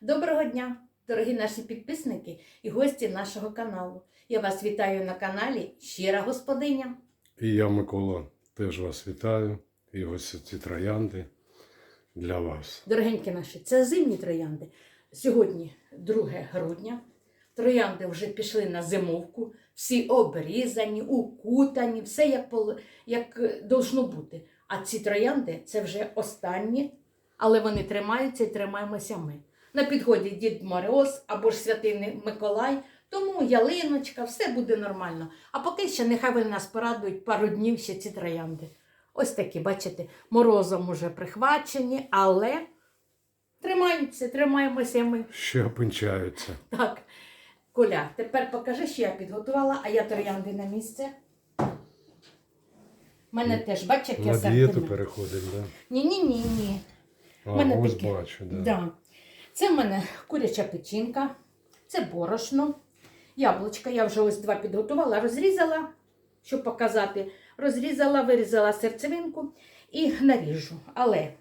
Доброго дня, дорогі наші підписники і гості нашого каналу. Я вас вітаю на каналі Щира Господиня. І я, Микола, теж вас вітаю. І ось ці троянди для вас. Дорогенькі наші, це зимні троянди. Сьогодні 2 грудня. Троянди вже пішли на зимовку, всі обрізані, укутані, все як, як должно бути. А ці троянди це вже останні, але вони тримаються і тримаємося ми. На підході Дід Мороз або ж Святий Миколай, тому ялиночка, все буде нормально. А поки ще нехай вони нас порадують пару днів ще ці троянди. Ось такі, бачите, морозом уже прихвачені, але тримаються, тримаємося ми. Ще опинчаються. Так. Коля, тепер покажи, що я підготувала, а я троянди на місце. У мене теж, бач, як я На дієту переходимо, да? Ні, ні, ні, ні. А, мене ось таке. бачу, да. Да. Це в мене куряча печінка, це борошно, яблучка. Я вже ось два підготувала, розрізала, щоб показати. Розрізала, вирізала серцевинку і наріжу. Але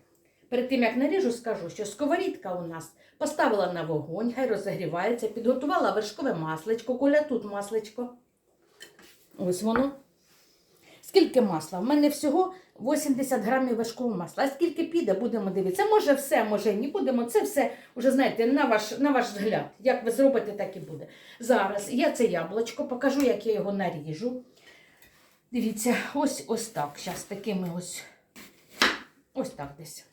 перед тим як наріжу, скажу, що сковорідка у нас поставила на вогонь, хай розігрівається, підготувала вершкове масличко. Коля тут масличко. Ось воно. Скільки масла? В мене всього 80 грамів вершкового масла. А скільки піде, будемо дивитися. Може все, може ні. Будемо це все вже знаєте, на ваш, на ваш взгляд. Як ви зробите, так і буде. Зараз я це яблучко, покажу, як я його наріжу. Дивіться, ось ось так. Зараз такими ось. Ось так десь.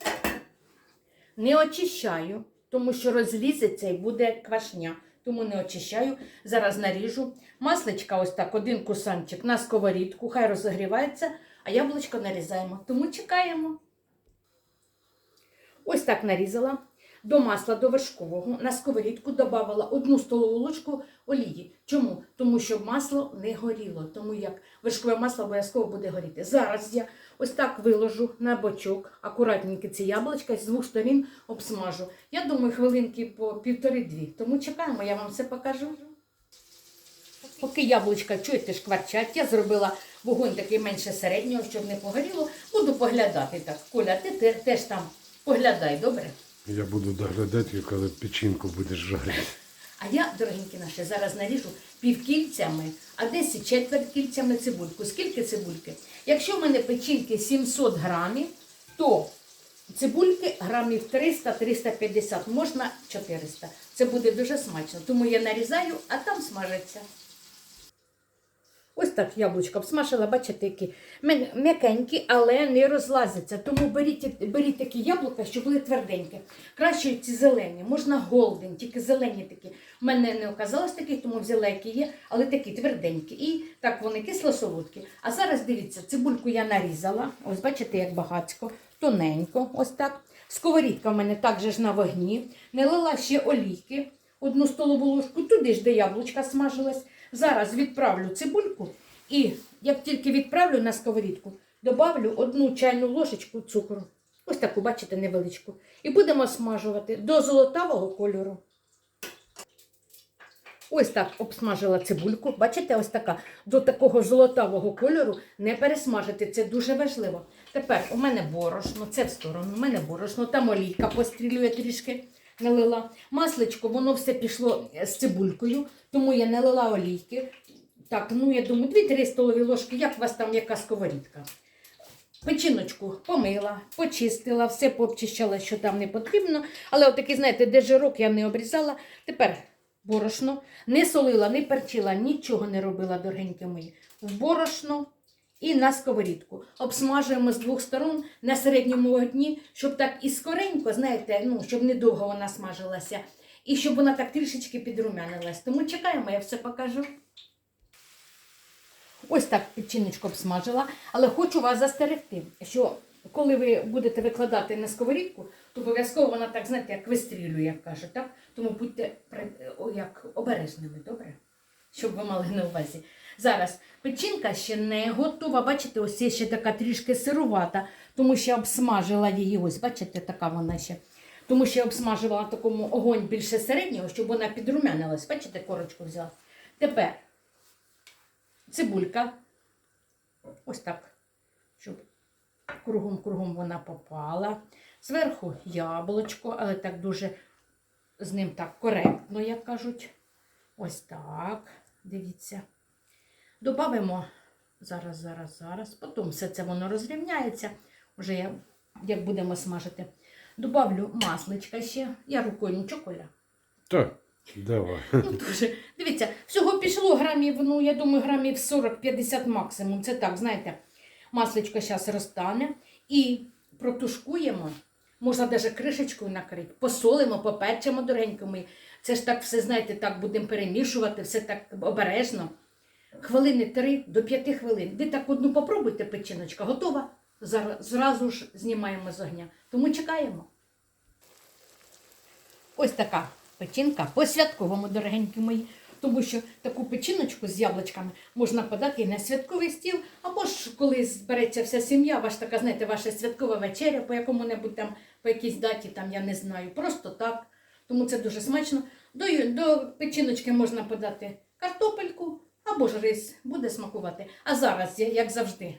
Не очищаю, тому що розлізеться і буде квашня. Тому не очищаю. Зараз наріжу. Масличка, ось так, один кусанчик на сковорідку, хай розігрівається, а яблучко нарізаємо. Тому чекаємо. Ось так нарізала. До масла, до вершкового на сковорідку додавала одну столову ложку олії. Чому? Тому що масло не горіло, тому як вершкове масло обов'язково буде горіти. Зараз я ось так виложу на бочок, акуратненько ці яблучка з двох сторін обсмажу. Я думаю, хвилинки по півтори-дві. Тому чекаємо, я вам все покажу. Поки яблучка, чуєте, шкварчать, я зробила вогонь такий менше середнього, щоб не погоріло. Буду поглядати так. Коля, ти теж там поглядай, добре? Я буду доглядати, коли печінку будеш жарити. А я, дорогенькі наші, зараз наріжу півкільцями, а десь і четверть кільцями цибульку. Скільки цибульки? Якщо в мене печінки 700 грамів, то цибульки грамів 300-350, можна 400. Це буде дуже смачно. Тому я нарізаю, а там смажиться. Ось так яблучко обсмажила, бачите, які м'якенькі, але не розлазяться. Тому беріть, беріть такі яблука, щоб були тверденькі. Краще ці зелені, можна голден, тільки зелені такі. У мене не оказалось таких, тому взяла, які є, але такі тверденькі. І так вони кисло-солодкі. А зараз дивіться, цибульку я нарізала. Ось бачите, як багатько, тоненько, ось так. Сковорідка в мене також на вогні. Налила ще олійки, одну столову ложку, туди ж, де яблучка смажилась. Зараз відправлю цибульку і як тільки відправлю на сковорідку, добавлю одну чайну ложечку цукру. Ось таку, бачите, невеличку. І будемо смажувати до золотавого кольору. Ось так обсмажила цибульку. Бачите, ось така. До такого золотавого кольору не пересмажити. Це дуже важливо. Тепер у мене борошно, це в сторону, у мене борошно, там олійка пострілює трішки. Налила. Масличко, воно все пішло е, з цибулькою, тому я налила олійки. Так, ну я думаю, 2-3 столові ложки, як у вас там яка сковорідка. Печіночку помила, почистила, все пообчищала, що там не потрібно. Але отакий, знаєте, де жирок я не обрізала. Тепер борошно. Не солила, не перчила, нічого не робила, дорогенькі мої. В борошно і на сковорідку. Обсмажуємо з двох сторон на середньому вогні, щоб так і скоренько, знаєте, ну, щоб недовго вона смажилася. І щоб вона так трішечки підрумянилась. Тому чекаємо, я все покажу. Ось так печіночку обсмажила, але хочу вас застерегти, що коли ви будете викладати на сковорідку, то обов'язково вона так, знаєте, як вистрілює, як кажуть, так? Тому будьте як обережними, добре? Щоб ви мали на увазі. Зараз печінка ще не готова. Бачите, ось є ще така трішки сирувата, тому що я обсмажила її. Ось, бачите, така вона ще. Тому що я обсмажувала такому огонь більше середнього, щоб вона підрумянилась. Бачите, корочку взяла. Тепер цибулька. Ось так, щоб кругом-кругом вона попала. Зверху яблучко, але так дуже з ним так коректно, як кажуть. Ось так. Дивіться. Добавимо зараз, зараз, зараз. Потім все це воно розрівняється. Вже я, як будемо смажити. Добавлю масличка ще. Я рукою нічого коля. Так, давай. Ну, дуже. Дивіться, всього пішло грамів, ну, я думаю, грамів 40-50 максимум. Це так, знаєте, масличко зараз розтане і протушкуємо. Можна навіть кришечкою накрити. Посолимо, попечемо дорогенько ми. Це ж так все, знаєте, так будемо перемішувати, все так обережно. Хвилини 3 до 5 хвилин. Ви так одну попробуйте, печіночка, готова? Зараз, зразу ж знімаємо з огня. Тому чекаємо. Ось така печінка по-святковому, дорогенькі мої. Тому що таку печіночку з яблучками можна подати і на святковий стіл, або ж коли збереться вся сім'я, ваш така, знаєте, ваша святкова вечеря по якому-небудь там, по якійсь даті, там, я не знаю, просто так. Тому це дуже смачно. До, до печіночки можна подати картопельку або ж рис, буде смакувати. А зараз, я, як завжди,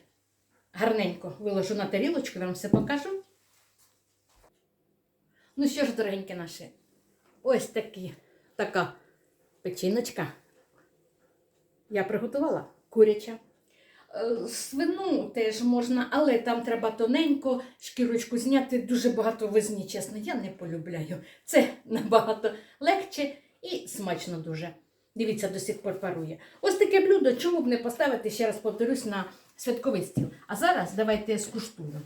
гарненько виложу на тарілочку, вам все покажу. Ну що ж, дорогенькі наші, ось такі, така печіночка. Я приготувала куряча. Е, Свину теж можна, але там треба тоненько шкірочку зняти. Дуже багато возні, чесно, я не полюбляю. Це набагато легче і смачно дуже. Дивіться, до сих пор парує. Ось таке блюдо, чому б не поставити, ще раз повторюсь, на святковий стіл. А зараз давайте скуштую.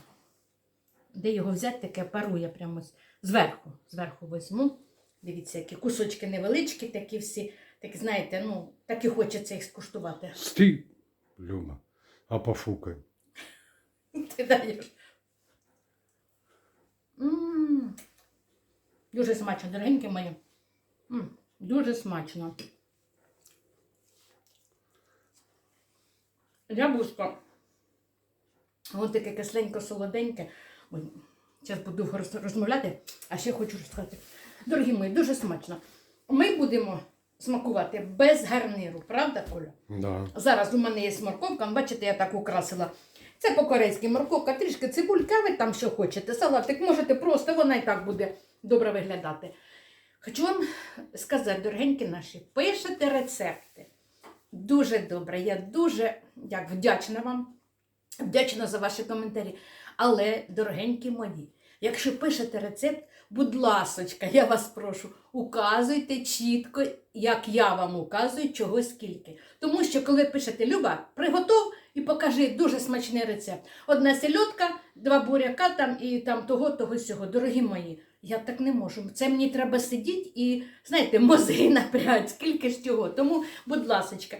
Де його взяти, таке парує прямо зверху. Зверху візьму. Дивіться, які кусочки невеличкі, такі всі, так знаєте, ну, так і хочеться їх скуштувати. Стій, Люба, а пофукай. Ти даєш. Дуже смачно, дорогенькі мої. Дуже смачно. Яблучко. Воно таке кисленько солоденьке. Ой, зараз буду розмовляти, а ще хочу розказати. Дорогі мої, дуже смачно. Ми будемо смакувати без гарниру, правда, Коля? Да. Зараз у мене є морковка, бачите, я так украсила. Це по-корейськи морковка, трішки цибулька, ви там що хочете. Салатик можете просто, вона і так буде добре виглядати. Хочу вам сказати, дорогенькі наші, пишете рецепти. Дуже добре. Я дуже як, вдячна вам, вдячна за ваші коментарі. Але, дорогенькі мої, якщо пишете рецепт, будь ласочка, я вас прошу, указуйте чітко, як я вам указую, чого скільки. Тому що, коли пишете Люба, приготов і покажи дуже смачний рецепт. Одна сельодка, два буряка там і там того, того сього. Дорогі мої, я так не можу. Це мені треба сидіти і, знаєте, мозги напрягати, скільки ж цього. Тому, будь ласочка.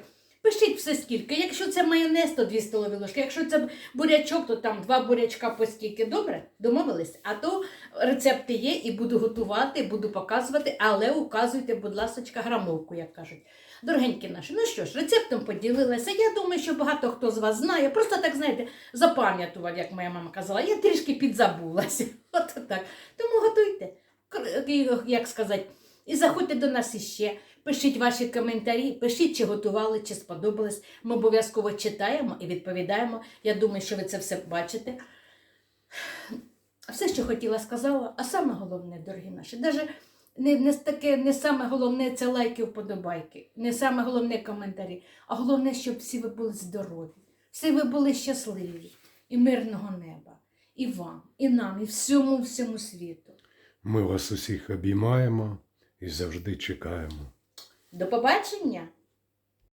Пишіть все скільки. Якщо це майонез, то 2 столові ложки. Якщо це бурячок, то там два бурячка по скільки. Добре? Домовились? А то рецепти є і буду готувати, буду показувати, але указуйте, будь ласочка, грамовку, як кажуть. Дорогенькі наші, ну що ж, рецептом поділилася. Я думаю, що багато хто з вас знає. Просто так, знаєте, запам'ятував, як моя мама казала. Я трішки підзабулася. От так. Тому готуйте. Як сказати, і заходьте до нас іще. Пишіть ваші коментарі, пишіть, чи готували, чи сподобалось. Ми обов'язково читаємо і відповідаємо. Я думаю, що ви це все бачите. Все, що хотіла, сказала. А саме головне, дорогі наші, навіть не, не таке, не саме головне це лайки, вподобайки, не саме головне коментарі, а головне, щоб всі ви були здорові, всі ви були щасливі і мирного неба. І вам, і нам, і всьому всьому світу. Ми вас усіх обіймаємо і завжди чекаємо. До побачення!